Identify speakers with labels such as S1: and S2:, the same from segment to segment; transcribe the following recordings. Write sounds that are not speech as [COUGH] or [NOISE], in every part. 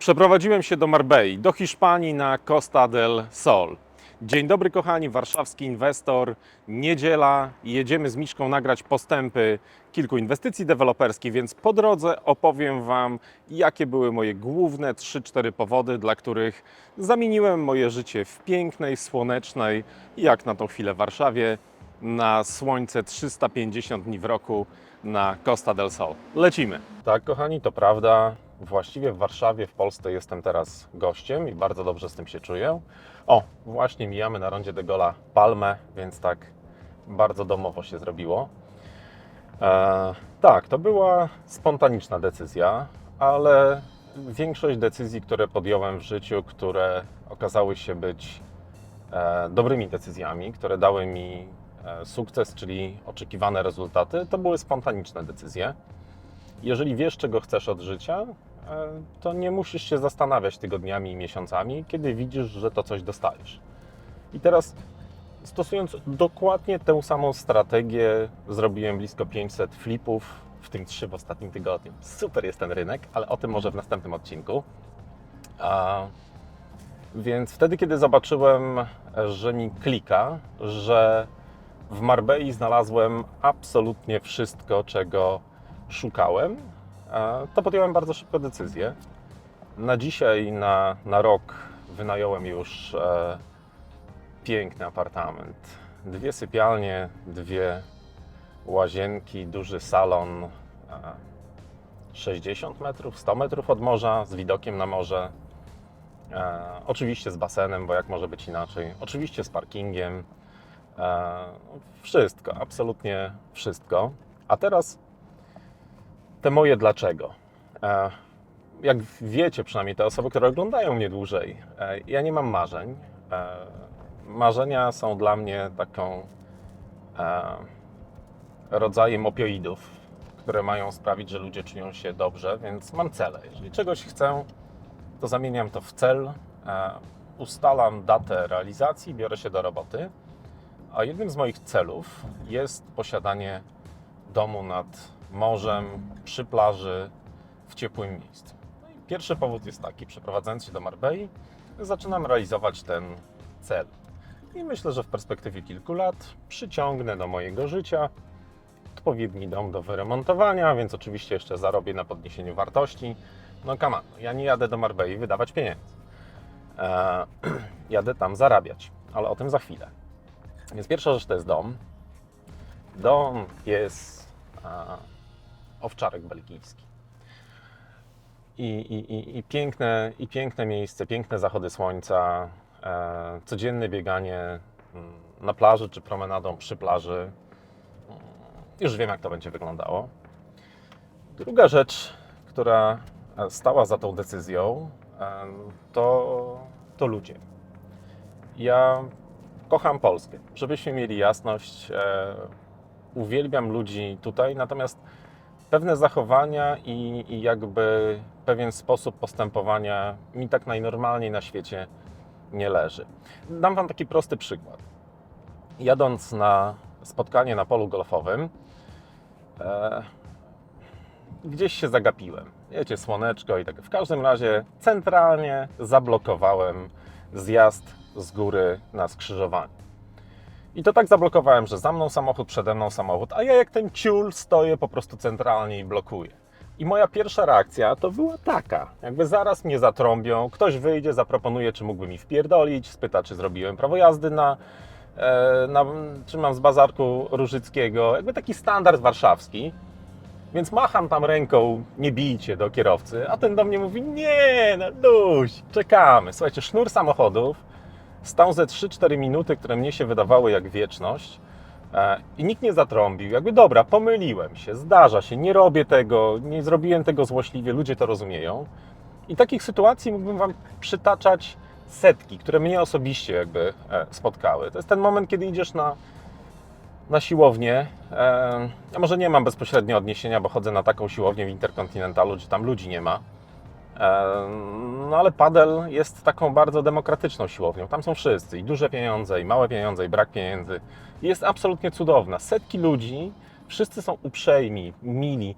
S1: Przeprowadziłem się do Marbei, do Hiszpanii na Costa del Sol. Dzień dobry kochani, warszawski inwestor. Niedziela, jedziemy z Miszką nagrać postępy kilku inwestycji deweloperskich, więc po drodze opowiem Wam, jakie były moje główne 3-4 powody, dla których zamieniłem moje życie w pięknej, słonecznej, jak na tą chwilę Warszawie, na słońce 350 dni w roku na Costa del Sol. Lecimy. Tak, kochani, to prawda. Właściwie w Warszawie, w Polsce jestem teraz gościem i bardzo dobrze z tym się czuję. O, właśnie mijamy na rondzie de Gola Palmę, więc tak bardzo domowo się zrobiło. E, tak, to była spontaniczna decyzja, ale większość decyzji, które podjąłem w życiu, które okazały się być e, dobrymi decyzjami, które dały mi e, sukces, czyli oczekiwane rezultaty, to były spontaniczne decyzje. Jeżeli wiesz, czego chcesz od życia, to nie musisz się zastanawiać tygodniami i miesiącami, kiedy widzisz, że to coś dostajesz. I teraz, stosując dokładnie tę samą strategię, zrobiłem blisko 500 flipów, w tym 3 w ostatnim tygodniu. Super jest ten rynek, ale o tym może w następnym odcinku. A, więc wtedy, kiedy zobaczyłem, że mi klika, że w Marbei znalazłem absolutnie wszystko, czego szukałem, e, to podjąłem bardzo szybko decyzję. Na dzisiaj, na, na rok wynająłem już e, piękny apartament. Dwie sypialnie, dwie łazienki, duży salon, e, 60 metrów, 100 metrów od morza, z widokiem na morze. E, oczywiście z basenem, bo jak może być inaczej. Oczywiście z parkingiem. E, wszystko, absolutnie wszystko. A teraz te moje dlaczego. E, jak wiecie, przynajmniej te osoby, które oglądają mnie dłużej, e, ja nie mam marzeń. E, Marzenia są dla mnie taką rodzajem opioidów, które mają sprawić, że ludzie czują się dobrze, więc mam cele. Jeżeli czegoś chcę, to zamieniam to w cel, ustalam datę realizacji, biorę się do roboty. A jednym z moich celów jest posiadanie domu nad morzem, przy plaży, w ciepłym miejscu. No pierwszy powód jest taki, przeprowadzając się do Marbei, zaczynam realizować ten cel. I myślę, że w perspektywie kilku lat przyciągnę do mojego życia odpowiedni dom do wyremontowania, więc oczywiście jeszcze zarobię na podniesieniu wartości. No come on, ja nie jadę do Marbei wydawać pieniędzy. Eee, [CLEARS THROAT] jadę tam zarabiać, ale o tym za chwilę. Więc pierwsza rzecz to jest dom. Dom jest a, owczarek belgijski. I, i, i, i, piękne, I piękne miejsce, piękne zachody słońca, e, codzienne bieganie mm, na plaży czy promenadą przy plaży. Mm, Już wiem, jak to będzie wyglądało. Druga rzecz, która e, stała za tą decyzją, e, to, to ludzie. Ja kocham Polskę. Żebyśmy mieli jasność, e, uwielbiam ludzi tutaj, natomiast pewne zachowania i, i jakby pewien sposób postępowania mi tak najnormalniej na świecie nie leży. Dam Wam taki prosty przykład. Jadąc na spotkanie na polu golfowym, e, gdzieś się zagapiłem. Wiecie, słoneczko i tak. W każdym razie centralnie zablokowałem zjazd z góry na skrzyżowanie. I to tak zablokowałem, że za mną samochód, przede mną samochód, a ja jak ten ciul stoję po prostu centralnie i blokuję. I moja pierwsza reakcja to była taka, jakby zaraz mnie zatrąbią, ktoś wyjdzie, zaproponuje, czy mógłby mi wpierdolić, spyta, czy zrobiłem prawo jazdy na, e, na czy mam z bazarku Różyckiego, jakby taki standard warszawski. Więc macham tam ręką, nie bijcie do kierowcy, a ten do mnie mówi, nie, no luź, czekamy. Słuchajcie, sznur samochodów stał ze 3-4 minuty, które mnie się wydawały jak wieczność e, i nikt nie zatrąbił. Jakby dobra, pomyliłem się, zdarza się, nie robię tego, nie zrobiłem tego złośliwie, ludzie to rozumieją. I takich sytuacji mógłbym Wam przytaczać setki, które mnie osobiście jakby e, spotkały. To jest ten moment, kiedy idziesz na na siłownię. E, Ja może nie mam bezpośrednio odniesienia, bo chodzę na taką siłownię w Interkontynentalu, gdzie tam ludzi nie ma. No ale padel jest taką bardzo demokratyczną siłownią. Tam są wszyscy i duże pieniądze, i małe pieniądze, i brak pieniędzy. Jest absolutnie cudowna. Setki ludzi, wszyscy są uprzejmi, mili.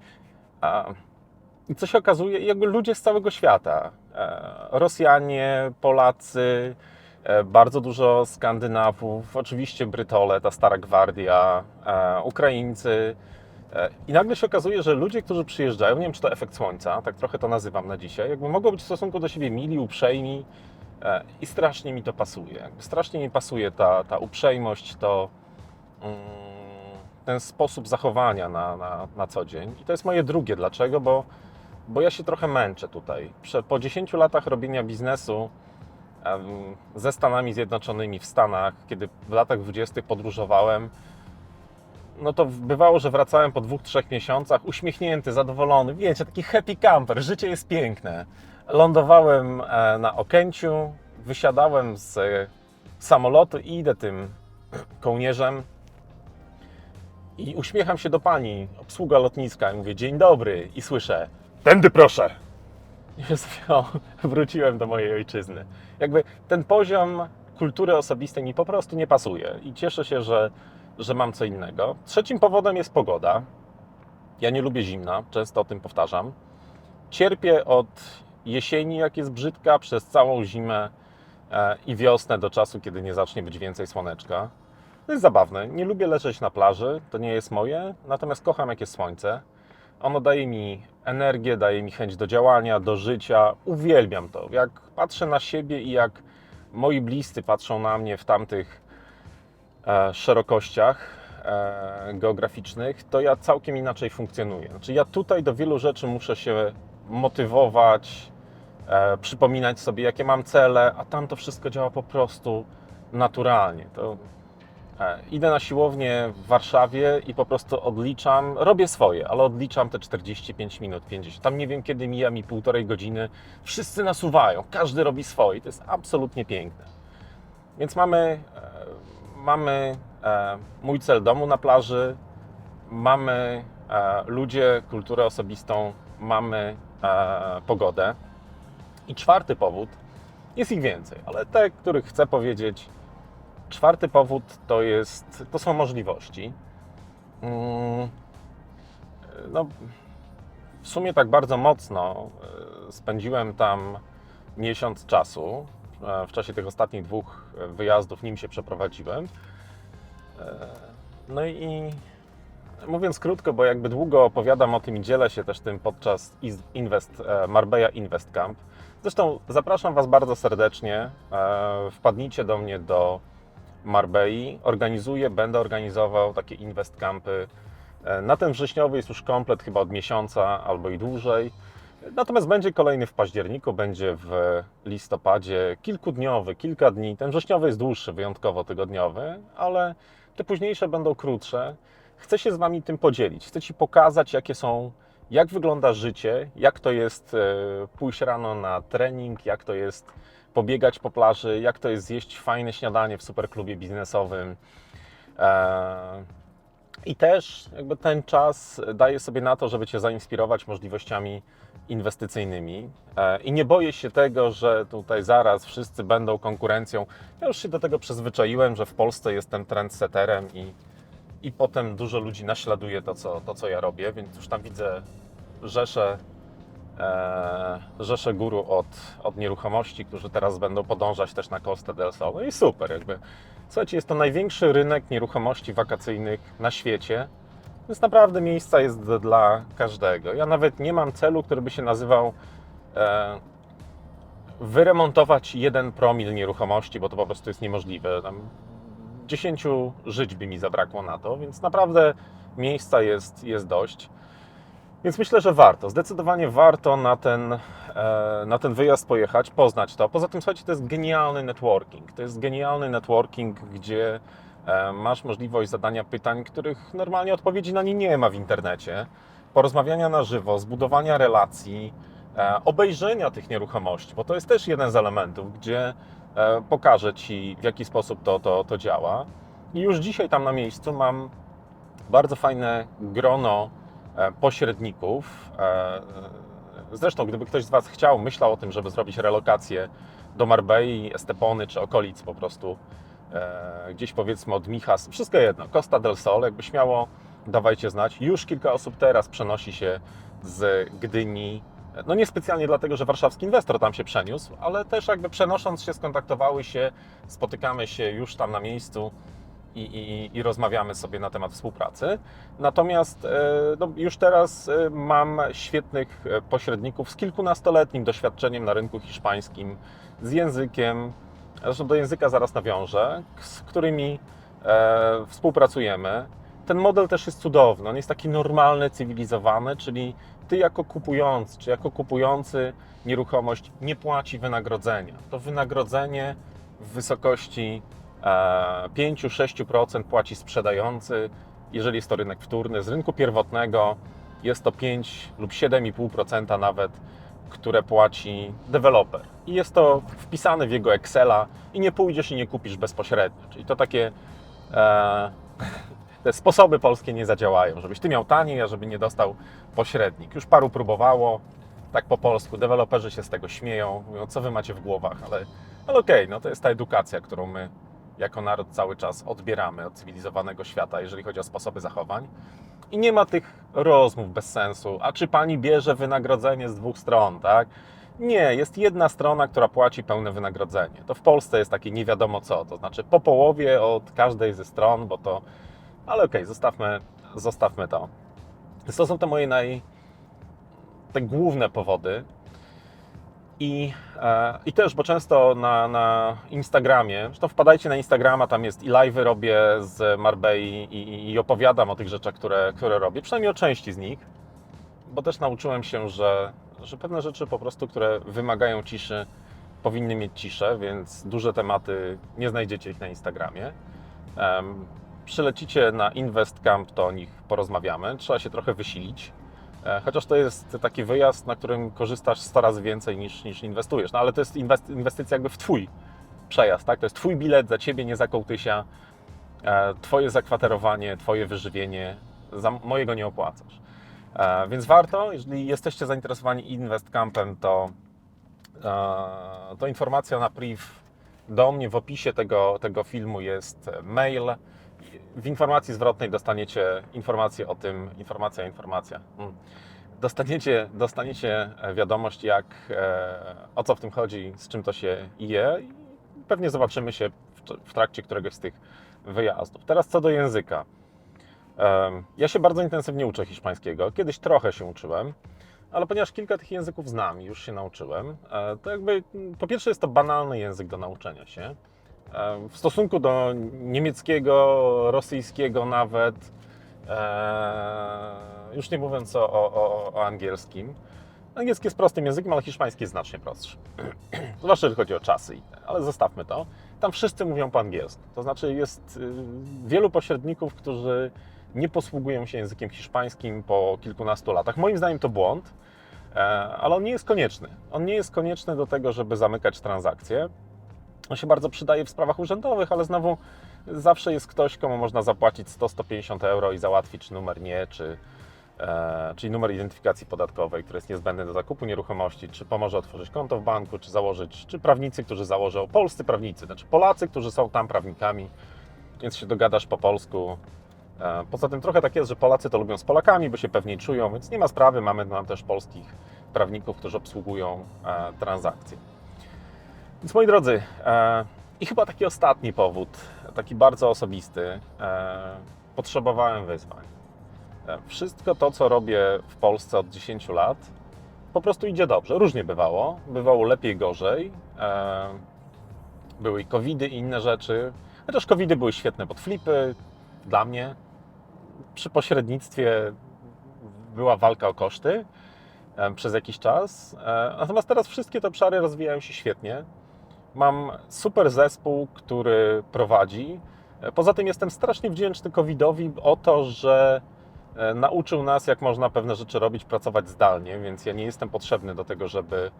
S1: I co się okazuje, jakby ludzie z całego świata. e, Rosjanie, Polacy, e, bardzo dużo Skandynawów, oczywiście Brytole, ta stara gwardia, e, Ukraińcy. E, I nagle się okazuje, że ludzie, którzy przyjeżdżają, nie wiem czy to efekt słońca, tak trochę to nazywam na dzisiaj, jakby mogą być w stosunku do siebie mili, uprzejmi e, i strasznie mi to pasuje. Jakby strasznie mi pasuje ta, ta uprzejmość, to mm, ten sposób zachowania na, na, na co dzień. I to jest moje drugie. Dlaczego? Bo, bo ja się trochę męczę tutaj. Po 10 latach robienia biznesu ze Stanami Zjednoczonymi w Stanach, kiedy w latach 20. podróżowałem, no to bywało, że wracałem po dwóch, trzech miesiącach uśmiechnięty, zadowolony. Wiecie, taki happy camper, życie jest piękne. Lądowałem e, na Okęciu, wysiadałem z e, samolotu i idę tym kołnierzem i uśmiecham się do pani, obsługa lotniska i mówię dzień dobry i słyszę tędy proszę. I sobie, [LAUGHS] wróciłem do mojej ojczyzny. Jakby ten poziom kultury osobistej mi po prostu nie pasuje i cieszę się, że, że mam co innego. Trzecim powodem jest pogoda. Ja nie lubię zimna, często o tym powtarzam. Cierpię od jesieni, jak jest brzydka, przez całą zimę e, i wiosnę do czasu, kiedy nie zacznie być więcej słoneczka. To jest zabawne. Nie lubię leżeć na plaży, to nie jest moje, natomiast kocham, jak jest słońce. Ono daje mi energię, daje mi chęć do działania, do życia. Uwielbiam to. Jak patrzę na siebie i jak moi bliscy patrzą na mnie w tamtych szerokościach e, geograficznych, to ja całkiem inaczej funkcjonuję. Znaczy, ja tutaj do wielu rzeczy muszę się motywować, e, przypominać sobie, jakie mam cele, a tam to wszystko działa po prostu naturalnie. To E, Idę na siłownię w Warszawie i po prostu odliczam, robię swoje, ale odliczam te 45 minut, 50. Tam nie wiem, kiedy mija mi półtorej godziny. Wszyscy nasuwają, każdy robi swoje. To jest absolutnie piękne. Więc mamy, e, mamy e, mój cel domu na plaży, mamy e, ludzie, kulturę osobistą, mamy e, pogodę. I czwarty powód, jest ich więcej, ale te, których chcę powiedzieć, Czwarty powód to, jest, to są możliwości. Mm, No, w sumie tak bardzo mocno e, spędziłem tam miesiąc czasu. E, W czasie tych ostatnich dwóch wyjazdów nim się przeprowadziłem. E, No i mówiąc krótko, bo jakby długo opowiadam o tym i dzielę się też tym podczas Invest, e, Marbella Invest Camp. Zresztą zapraszam Was bardzo serdecznie. E, Wpadnijcie do mnie do Marbei. Organizuję, będę organizował takie invest campy. E, Na ten wrześniowy jest już komplet chyba od miesiąca albo i dłużej. Natomiast będzie kolejny w październiku, będzie w listopadzie, kilkudniowy, kilka dni. Ten wrześniowy jest dłuższy, wyjątkowo tygodniowy, ale te późniejsze będą krótsze. Chcę się z Wami tym podzielić. Chcę Ci pokazać, jakie są, jak wygląda życie, jak to jest e, pójść rano na trening, jak to jest pobiegać po plaży, jak to jest zjeść fajne śniadanie w superklubie biznesowym. E, I też jakby ten czas daje sobie na to, żeby Cię zainspirować możliwościami inwestycyjnymi. E, I nie boję się tego, że tutaj zaraz wszyscy będą konkurencją. Ja już się do tego przyzwyczaiłem, że w Polsce jestem trendsetterem i, i potem dużo ludzi naśladuje to co, to, co ja robię, więc już tam widzę rzesze e, rzesze guru od, od nieruchomości, którzy teraz będą podążać też na Costa del Sol. I super, jakby. Słuchajcie, jest to największy rynek nieruchomości wakacyjnych na świecie. Więc naprawdę miejsca jest dla każdego. Ja nawet nie mam celu, który by się nazywał e, wyremontować jeden promil nieruchomości, bo to po prostu jest niemożliwe. Tam 10 żyć by mi zabrakło na to, więc naprawdę miejsca jest, jest dość. Więc myślę, że warto, zdecydowanie warto na ten, e, na ten wyjazd pojechać, poznać to. Poza tym, słuchajcie, to jest genialny networking. To jest genialny networking, gdzie masz możliwość zadania pytań, których normalnie odpowiedzi na nie nie ma w internecie. Porozmawiania na żywo, zbudowania relacji, e, obejrzenia tych nieruchomości, bo to jest też jeden z elementów, gdzie e, pokażę Ci, w jaki sposób to, to, to działa. I już dzisiaj tam na miejscu mam bardzo fajne grono e, pośredników. E, Zresztą, gdyby ktoś z Was chciał, myślał o tym, żeby zrobić relokację do Marbei, Estepony czy okolic po prostu, e, gdzieś powiedzmy od Michas, wszystko jedno, Costa del Sol, jakby śmiało dawajcie znać. Już kilka osób teraz przenosi się z Gdyni No niespecjalnie dlatego, że warszawski inwestor tam się przeniósł, ale też jakby przenosząc się, skontaktowały się, spotykamy się już tam na miejscu i, i, i rozmawiamy sobie na temat współpracy. Natomiast e, no, już teraz e, mam świetnych e, pośredników z kilkunastoletnim doświadczeniem na rynku hiszpańskim, z językiem, zresztą do języka zaraz nawiążę, z którymi e, współpracujemy. Ten model też jest cudowny, on jest taki normalny, cywilizowany, czyli ty jako kupujący, czy jako kupujący nieruchomość nie płaci wynagrodzenia. To wynagrodzenie w wysokości e, 5-6% płaci sprzedający, jeżeli jest to rynek wtórny. Z rynku pierwotnego jest to 5 lub 7,5% nawet, które płaci deweloper. I jest to wpisane w jego Excela i nie pójdziesz i nie kupisz bezpośrednio. Czyli to takie e, [LAUGHS] te sposoby polskie nie zadziałają, żebyś ty miał taniej, a żeby nie dostał pośrednik. Już paru próbowało, tak po polsku, deweloperzy się z tego śmieją, mówią, co wy macie w głowach, ale, ale okej, no to jest ta edukacja, którą my jako naród cały czas odbieramy od cywilizowanego świata, jeżeli chodzi o sposoby zachowań. I nie ma tych rozmów bez sensu. A czy pani bierze wynagrodzenie z dwóch stron, tak? Nie, jest jedna strona, która płaci pełne wynagrodzenie. To w Polsce jest takie nie wiadomo co, to znaczy po połowie od każdej ze stron, bo to. Ale okej, zostawmy, zostawmy to. To są te moje naj. te główne powody. I, e, I też, bo często na, na Instagramie, zresztą wpadajcie na Instagrama, tam jest i live robię z Marbei i, i opowiadam o tych rzeczach, które, które robię, przynajmniej o części z nich, bo też nauczyłem się, że, że pewne rzeczy po prostu, które wymagają ciszy, powinny mieć ciszę, więc duże tematy nie znajdziecie ich na Instagramie. Przylecicie na Invest Camp, to o nich porozmawiamy. Trzeba się trochę wysilić. E, Chociaż to jest taki wyjazd, na którym korzystasz 100 razy więcej niż, niż inwestujesz. No ale to jest inwest- inwestycja jakby w Twój przejazd, tak? To jest Twój bilet za Ciebie, nie za kołtysia. E, Twoje zakwaterowanie, Twoje wyżywienie. Za mojego nie opłacasz. E, Więc warto, jeżeli jesteście zainteresowani Invest Campem, to, to informacja na priv do mnie w opisie tego, tego filmu jest mail. W informacji zwrotnej dostaniecie informację o tym, informacja, informacja. Mm. Dostaniecie, dostaniecie wiadomość, jak, e, o co w tym chodzi, z czym to się je i pewnie zobaczymy się w, trakcie któregoś z tych wyjazdów. Teraz co do języka. Ja się bardzo intensywnie uczę hiszpańskiego. Kiedyś trochę się uczyłem, ale ponieważ kilka tych języków znam już się nauczyłem, e, to jakby mm, po pierwsze jest to banalny język do nauczenia się. W stosunku do niemieckiego, rosyjskiego nawet, e, już nie mówiąc o, o, o angielskim. Angielski jest prostym językiem, ale hiszpański jest znacznie prostszy. [CLEARS THROAT] Zwłaszcza jeżeli chodzi o czasy, ale zostawmy to. Tam wszyscy mówią po angielsku. To znaczy jest y, wielu pośredników, którzy nie posługują się językiem hiszpańskim po kilkunastu latach. Moim zdaniem to błąd, e, ale on nie jest konieczny. On nie jest konieczny do tego, żeby zamykać transakcje. On się bardzo przydaje w sprawach urzędowych, ale znowu zawsze jest ktoś, komu można zapłacić 100-150 euro i załatwić numer nie, czy, e, czyli numer identyfikacji podatkowej, który jest niezbędny do zakupu nieruchomości, czy pomoże otworzyć konto w banku, czy założyć, czy prawnicy, którzy założą, polscy prawnicy, znaczy Polacy, którzy są tam prawnikami, więc się dogadasz po polsku. E, Poza tym trochę tak jest, że Polacy to lubią z Polakami, bo się pewniej czują, więc nie ma sprawy, mamy tam też polskich prawników, którzy obsługują e, transakcje. Więc moi drodzy, e, i chyba taki ostatni powód, taki bardzo osobisty, e, potrzebowałem wyzwań. E, wszystko to, co robię w Polsce od 10 lat, po prostu idzie dobrze. Różnie bywało, bywało lepiej, gorzej. E, były i covidy i inne rzeczy. Chociaż covidy były świetne pod flipy, dla mnie. Przy pośrednictwie była walka o koszty e, przez jakiś czas. E, Natomiast teraz wszystkie te obszary rozwijają się świetnie. Mam super zespół, który prowadzi. Poza tym jestem strasznie wdzięczny COVID-owi o to, że e, nauczył nas, jak można pewne rzeczy robić, pracować zdalnie, więc ja nie jestem potrzebny do tego, żeby,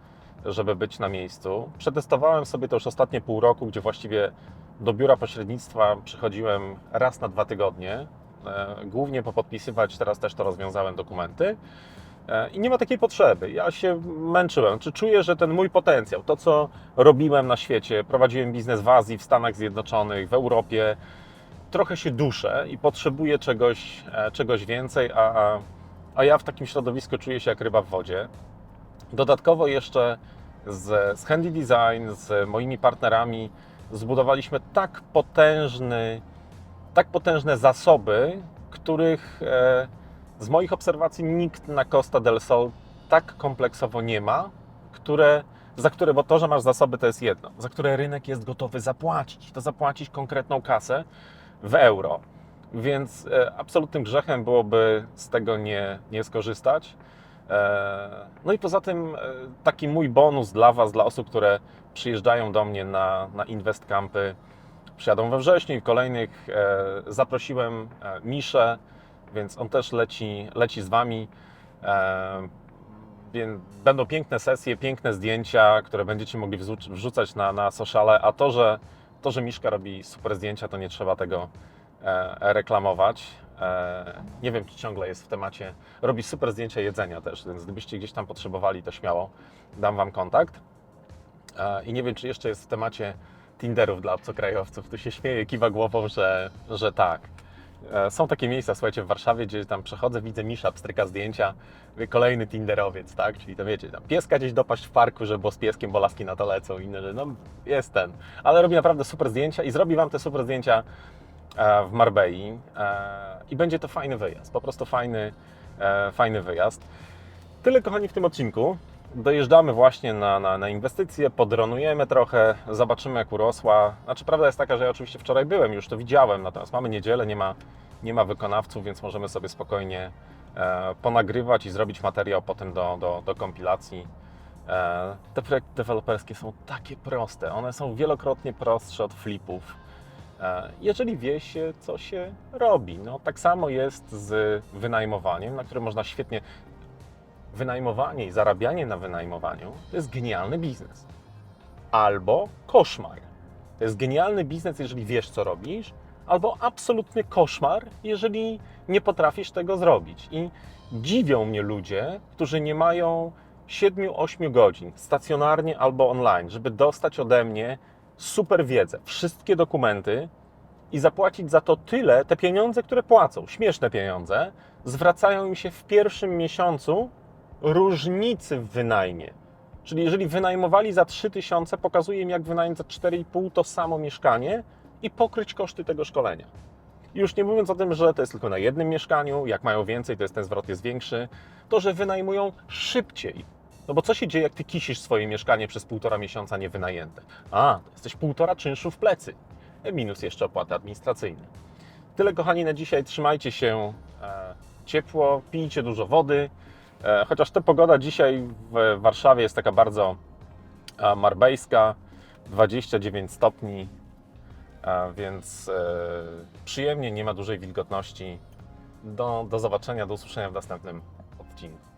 S1: żeby być na miejscu. Przetestowałem sobie to już ostatnie pół roku, gdzie właściwie do biura pośrednictwa przychodziłem raz na dwa tygodnie, e, głównie popodpisywać, teraz też to rozwiązałem dokumenty. E, I nie ma takiej potrzeby. Ja się męczyłem. Czy czuję, że ten mój potencjał, to co robiłem na świecie, prowadziłem biznes w Azji, w Stanach Zjednoczonych, w Europie, trochę się duszę i potrzebuję czegoś, e, czegoś więcej, a, a, a ja w takim środowisku czuję się jak ryba w wodzie. Dodatkowo jeszcze z, z Handy Design, z moimi partnerami zbudowaliśmy tak potężny, tak potężne zasoby, których e, z moich obserwacji nikt na Costa del Sol tak kompleksowo nie ma, które, za które, bo to, że masz zasoby, to jest jedno, za które rynek jest gotowy zapłacić, to zapłacić konkretną kasę w euro. Więc e, absolutnym grzechem byłoby z tego nie, nie skorzystać. E, No i poza tym e, taki mój bonus dla Was, dla osób, które przyjeżdżają do mnie na, na Invest Campy, przyjadą we wrześniu i w kolejnych, e, zaprosiłem e, Miszę, więc on też leci, leci z Wami. E, będą piękne sesje, piękne zdjęcia, które będziecie mogli wrzuc- wrzucać na, na sociale, a to, że, to, że Miszka robi super zdjęcia, to nie trzeba tego e, reklamować. E, nie wiem, czy ciągle jest w temacie. Robi super zdjęcia jedzenia też, więc gdybyście gdzieś tam potrzebowali, to śmiało dam Wam kontakt. I nie wiem, czy jeszcze jest w temacie Tinderów dla obcokrajowców. Tu się śmieje, kiwa głową, że, że tak. E, Są takie miejsca, słuchajcie, w Warszawie, gdzie tam przechodzę, widzę Misza, pstryka zdjęcia, kolejny Tinderowiec, tak? Czyli to wiecie, tam pieska gdzieś dopaść w parku, że było z pieskiem, bo laski na to lecą, inne, że no jest ten. Ale robi naprawdę super zdjęcia i zrobi Wam te super zdjęcia e, w Marbei e, i będzie to fajny wyjazd, po prostu fajny, fajny wyjazd. Tyle kochani w tym odcinku. Dojeżdżamy właśnie na, na, na inwestycje, podronujemy trochę, zobaczymy jak urosła. Znaczy prawda jest taka, że ja oczywiście wczoraj byłem, już to widziałem, natomiast mamy niedzielę, nie ma, nie ma wykonawców, więc możemy sobie spokojnie e, ponagrywać i zrobić materiał potem do, do, do kompilacji. E, te projekty deweloperskie są takie proste, one są wielokrotnie prostsze od flipów. E, jeżeli wie się, co się robi. No, tak samo jest z wynajmowaniem, na którym można świetnie. Wynajmowanie i zarabianie na wynajmowaniu to jest genialny biznes. Albo koszmar. To jest genialny biznes, jeżeli wiesz, co robisz, albo absolutny koszmar, jeżeli nie potrafisz tego zrobić. I dziwią mnie ludzie, którzy nie mają 7-8 godzin stacjonarnie albo online, żeby dostać ode mnie super wiedzę, wszystkie dokumenty i zapłacić za to tyle, te pieniądze, które płacą, śmieszne pieniądze, zwracają im się w pierwszym miesiącu różnicy w wynajmie. Czyli jeżeli wynajmowali za 3000, pokazuje im jak wynająć za 4,5 to samo mieszkanie i pokryć koszty tego szkolenia. Już nie mówiąc o tym, że to jest tylko na jednym mieszkaniu, jak mają więcej, to jest ten zwrot jest większy, to że wynajmują szybciej. No bo co się dzieje, jak ty kisisz swoje mieszkanie przez półtora miesiąca niewynajęte? A, to jesteś półtora czynszu w plecy. Minus jeszcze opłaty administracyjne. Tyle kochani na dzisiaj. Trzymajcie się e, ciepło, pijcie dużo wody. E, chociaż ta pogoda dzisiaj w Warszawie jest taka bardzo e, marbejska, 29 stopni, e, więc przyjemnie, nie ma dużej wilgotności. Do, do zobaczenia, do usłyszenia w następnym odcinku.